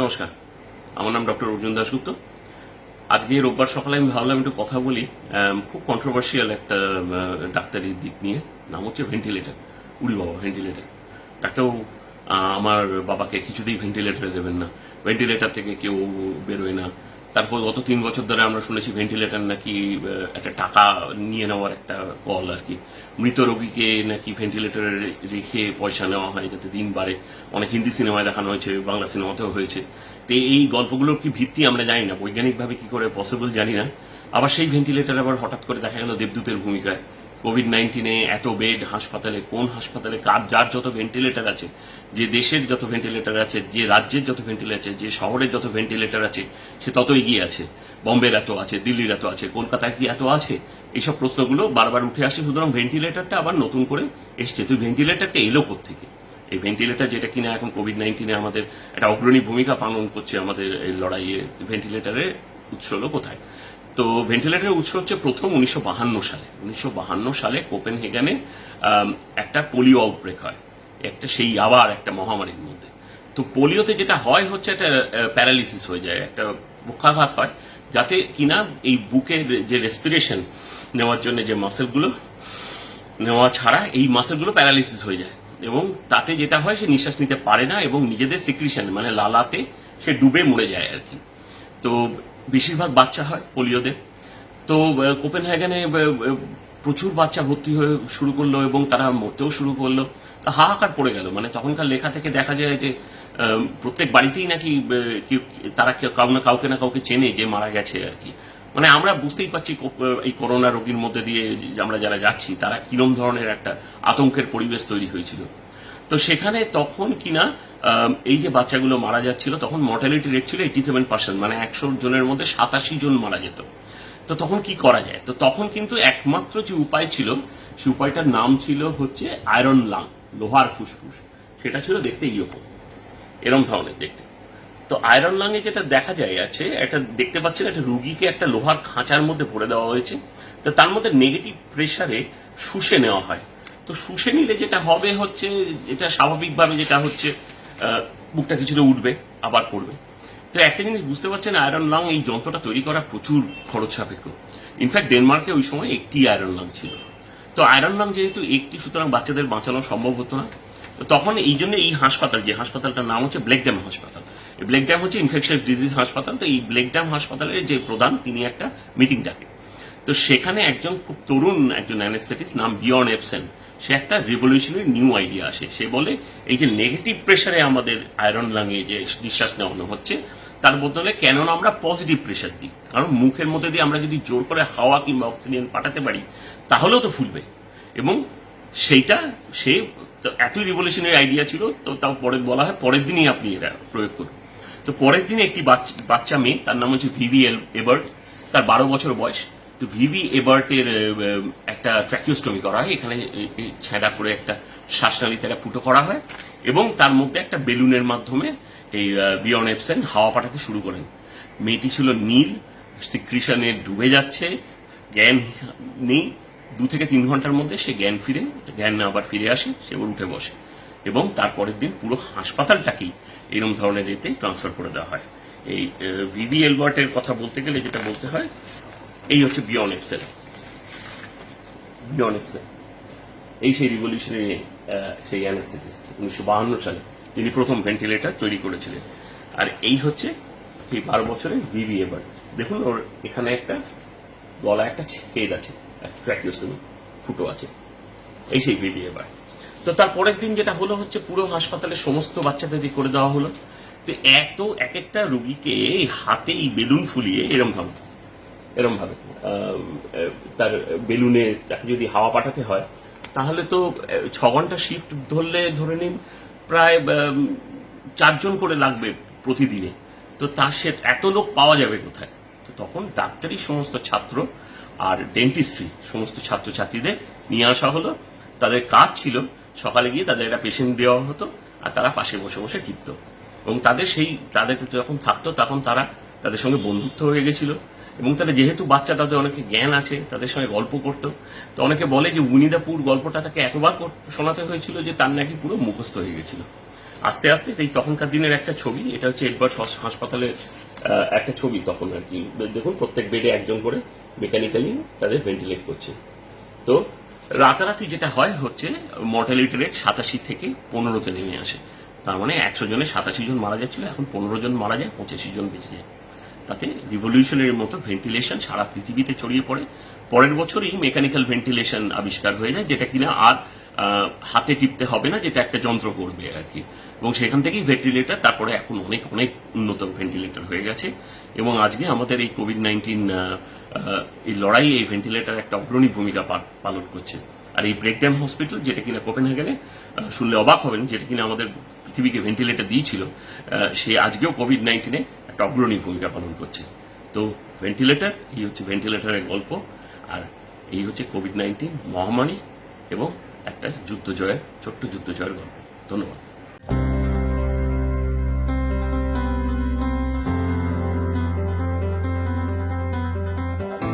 নমস্কার, আমার নাম ডক্টর অর্জুন দাশগুপ্ত। আজকে রোববার সকালে আমি ভাবলাম একটু কথা বলি খুব কন্ট্রোভার্সিয়াল একটা ডাক্তারির দিক নিয়ে। নাম হচ্ছে ভেন্টিলেটার উড়ি বাবা ভেন্টিলেটার ডাক্তারবাবু আমার বাবাকে কিছুতেই ভেন্টিলেটারে দেবেন না। ভেন্টিলেটার থেকে কেউ বেরোয় না। তারপর গত তিন বছর ধরে আমরা শুনেছি ভেন্টিলেটার নাকি একটা টাকা নিয়ে নেওয়ার একটা কল আর কি। মৃত রোগীকে নাকি ভেন্টিলেটরে রেখে পয়সা নেওয়া হয় যাতে দিন বাড়ে অনেক হিন্দি সিনেমায় দেখানো হয়েছে, বাংলা সিনেমাতেও হয়েছে। তো এই গল্পগুলোর কি ভিত্তি আমরা জানি না, বৈজ্ঞানিকভাবে কি করে পসিবল জানি না। আবার সেই ভেন্টিলেটার আবার হঠাৎ করে দেখা গেল দেবদূতের ভূমিকায়। কোভিড নাইন্টিনে এত বেড হাসপাতালে, কোন হাসপাতালে, কার, যার যত ভেন্টিলেটার আছে, যে দেশের যত ভেন্টিলেটার আছে, যে রাজ্যের যত ভেন্টিলেটর আছে, যে শহরের যত ভেন্টিলেটার আছে, সে তত এগিয়ে আছে। বম্বের এত আছে, দিল্লির এত আছে, কলকাতায় কি এত আছে? এইসব প্রশ্নগুলো বারবার উঠে আসে, সুতরাং ভেন্টিলেটরটা আবার নতুন করে এসছে। তুই ভেন্টিলেটরটা এলো থেকে এই ভেন্টিলেটর যেটা কিনা এখন কোভিড নাইন্টিনে আমাদের একটা অগ্রণী ভূমিকা পালন করছে আমাদের এই লড়াইয়ে ভেন্টিলেটরের উৎস হলো কোথায়? তো ভেন্টিলেটরের উৎস হচ্ছে প্রথম উনিশশো সালে। উনিশশো সালে কোপেন হেগানে একটা পোলিও আউটব্রেক হয়। একটা সেই আবার একটা মহামারীর মধ্যে। তো পোলিওতে যেটা হয় হচ্ছে একটা প্যারালিসিস হয়ে যায়, একটা পক্ষাঘাত হয়, যাতে কিনা এই বুকের যে রেসপিরেশন নেওয়ার জন্য যে মাসেলগুলো নেওয়া ছাড়া এই মাসেলগুলো প্যারালিসিস হয়ে যায়। এবং তাতে যেটা হয়, সে নিঃশ্বাস নিতে পারে না এবং নিজেদের সিক্রিশন মানে লালাতে সে ডুবে মরে যায় আর কি। তো বেশিরভাগ বাচ্চা হয় পোলিওতে। তো কোপেন হ্যাগানে প্রচুর বাচ্চা ভর্তি হয়ে শুরু করল এবং তারা মরতেও শুরু করল। তা হাহাকার পড়ে গেল। মানে তখনকার লেখা থেকে দেখা যায় যে প্রত্যেক বাড়িতেই নাকি তারা কেউ- না কাউকে না কাউকে চেনে যে মারা গেছে আর কি। মানে আমরা বুঝতেই পারছি এই করোনা রোগীর মধ্যে দিয়ে আমরা যারা যাচ্ছি, তারা কিরম ধরনের একটা আতঙ্কের পরিবেশ তৈরি হয়েছিল। তো সেখানে তখন কিনা এই যে বাচ্চাগুলো মারা যাচ্ছিল, তখন মর্টালিটি রেট ছিল এইটি সেভেন পার্সেন্ট মানে একশো জনের মধ্যে সাতাশি জন মারা যেত। তো তখন কি করা যায়? তো তখন কিন্তু একমাত্র যে উপায় ছিল, সে উপায়টার নাম ছিল হচ্ছে আয়রন লাং লোহার ফুসফুস। সেটা ছিল দেখতে ইরকম এরম ধরনের দেখতে। তো আয়রন লাঙে যেটা দেখা যায় আছে, একটা দেখতে পাচ্ছেন, একটা রুগীকে একটা লোহার খাঁচার মধ্যে ভরে দেওয়া হয়েছে। তো তার মধ্যে নেগেটিভ প্রেসারে শুষে নেওয়া হয়। তো শুষে নিলে যেটা হবে হচ্ছে, এটা স্বাভাবিকভাবে যেটা হচ্ছে বুকটা কিছুটা উঠবে, আবার পড়বে। তো একটা জিনিস বুঝতে পারছেন আয়রন লাং এই যন্ত্রটা তৈরি করা প্রচুর খরচ সাপেক্ষ। ইনফ্যাক্ট ডেনমার্কে ওই সময় একটি আয়রন লাং ছিল। তো আয়রন লাং যেহেতু একটি, সুতরাং বাচ্চাদের বাঁচানো সম্ভব হতো না। তো তখন এই জন্য এই হাসপাতাল, যে হাসপাতালটার নাম হচ্ছে ব্লেক ড্যাম হাসপাতাল। এই ব্লেক ড্যাম হচ্ছে ইনফেকশাস ডিজিজ হাসপাতাল। তো এই ব্লেক ড্যাম হাসপাতালের যে প্রধান, তিনি একটা মিটিং ডাকে। তো সেখানে একজন খুব তরুণ একজন অ্যানেস্থেটিস্ট নাম বিয়ন এপসেন সে একটা রিভলিউশনারি নিউ আইডিয়া আসে। সে বলে, এই যে নেগেটিভ প্রেশারে আমাদের আয়রন লাঙে যে নিঃশ্বাস নেওয়ানো হচ্ছে, তার বদলে কেন আমরা পজিটিভ প্রেশার দিই? কারণ মুখের মধ্যে দিয়ে আমরা যদি জোর করে হাওয়া কিংবা অক্সিজেন পাঠাতে পারি, তাহলেও তো ফুলবে। এবং সেইটা, সে এতই রিভলিউশনারি আইডিয়া ছিল, তো তাও পরে বলা হয়, পরের দিনই আপনি এটা প্রয়োগ করুন। তো পরের দিনে একটি বাচ্চা মেয়ে, তার নাম হচ্ছে ভিভি এবার্ট তার বারো বছর বয়স। তো ভিভি এবার্টের একটা ট্র্যাকিওস্টমি করা হয়। এখানে ছেঁড়া করে একটা শ্বাসনালীতে একটা ফুটো করা হয় এবং তার মধ্যে একটা বেলুনের মাধ্যমে এই বিয়ন এপসেন হাওয়া পাঠাতে শুরু করেন। মেয়েটি ছিল নীল সিক্রিশনে ডুবে যাচ্ছে, জ্ঞান নেই। দু থেকে তিন ঘণ্টার মধ্যে সে জ্ঞান ফিরে, জ্ঞান আবার ফিরে আসে, সে আবার উঠে বসে এবং তারপরের দিন পুরো হাসপাতালটাকেই এরকম ধরনের এতে ট্রান্সফার করে দেওয়া হয়। এই ভিভি এলবার্টের কথা বলতে গেলে যেটা বলতে হয় এই হচ্ছে বিয়ন এপসেল বিয়ন এপসেল এই সেই রিভলিউশনারি সেই অ্যানেস্থেটিস্ট উনিশশো বাহান্ন সালে তিনি প্রথম ভেন্টিলেটর তৈরি করেছিলেন। আর এই হচ্ছে এই বারো বছরের ভিভি এবার দেখুন ওর এখানে একটা গলা একটা ছেদ আছে ট্র্যাকিওস্টমি ফুটো আছে। এই সেই ভিভি এবার তো তার পরের দিন যেটা হলো হচ্ছে পুরো হাসপাতালে সমস্ত বাচ্চাদেরকে করে দেওয়া হলো। তো এত, এক একটা রুগীকে এই হাতে এই বেলুন ফুলিয়ে এরম ভাবে। এরম ভাবে আহ, আহ, তার বেলুনে তাকে যদি হাওয়া পাঠাতে হয় তাহলে তো ছ ঘণ্টা শিফট ধরলে ধরে নিন প্রায় চারজন করে লাগবে প্রতিদিনে। তো তার সে এত লোক পাওয়া যাবে কোথায়? তো তখন ডাক্তারি সমস্ত ছাত্র আর ডেন্টিস্ট্রি সমস্ত ছাত্রছাত্রীদের নিয়ে আসা হলো। তাদের কাজ ছিল সকালে গিয়ে তাদের একটা পেশেন্ট দেওয়া হতো আর তারা পাশে বসে বসে টিপত। এবং তাদের সেই তাদের যখন থাকতো তখন তারা তাদের সঙ্গে বন্ধুত্ব হয়ে গেছিল। এবং তাদের যেহেতু বাচ্চা, তাদের অনেকে জ্ঞান আছে, তাদের সঙ্গে গল্প করতো। তো অনেকে বলে যে উনিদাপুর গল্পটা তাকে এতবার শোনাতে হয়েছিল যে তার নাকি পুরো মুখস্থ হয়ে গেছিল। আস্তে আস্তে এই তখনকার দিনের একটা ছবি, এটা হচ্ছে এডওয়ার্ড হস- হাসপাতালের একটা ছবি তখন আর কি। দেখুন, প্রত্যেক বেডে একজন করে মেকানিক্যালি তাদের ভেন্টিলেট করছে। তো রাতারাতি যেটা হয় হচ্ছে মর্টালিটি রেট সাতাশি থেকে পনেরোতে নেমে আসে। তার মানে একশো জনে সাতাশি জন মারা যাচ্ছিল, এখন পনেরো জন মারা যায়, পঁচাশি জন বেঁচে যায়। তাতে রিভলিউশনের মতো ভেন্টিলেশন সারা পৃথিবীতে ছড়িয়ে পড়ে। পরের বছরই মেকানিক্যাল ভেন্টিলেশন আবিষ্কার হয়ে যায়, যেটা কিনা আর হাতে টিপতে হবে না, যেটা একটা যন্ত্র করবে আর কি। এবং সেখান থেকেই ভেন্টিলেটর তারপরে এখন অনেক অনেক উন্নত ভেন্টিলেটর হয়ে গেছে। এবং আজকে আমাদের এই কোভিড নাইন্টিন এই লড়াই এই ভেন্টিলেটর একটা অগ্রণী ভূমিকা পালন করছে। আর এই ব্রেকড্যাম হসপিটাল যেটা কিনা কোপেনহেগেনে শুনলে অবাক হবেন, যেটা কিনা আমাদের পৃথিবীকে ভেন্টিলেটর দিয়েছিল সে আজকেও কোভিড নাইন্টিনে একটা অগ্রণী ভূমিকা পালন করছে। তো ভেন্টিলেটর এই হচ্ছে ভেন্টিলেটরের গল্প, আর এই হচ্ছে কোভিড নাইন্টিন মহামারী এবং একটা যুদ্ধ জয়ের, ছোট্ট যুদ্ধ জয়ের গল্প। ধন্যবাদ।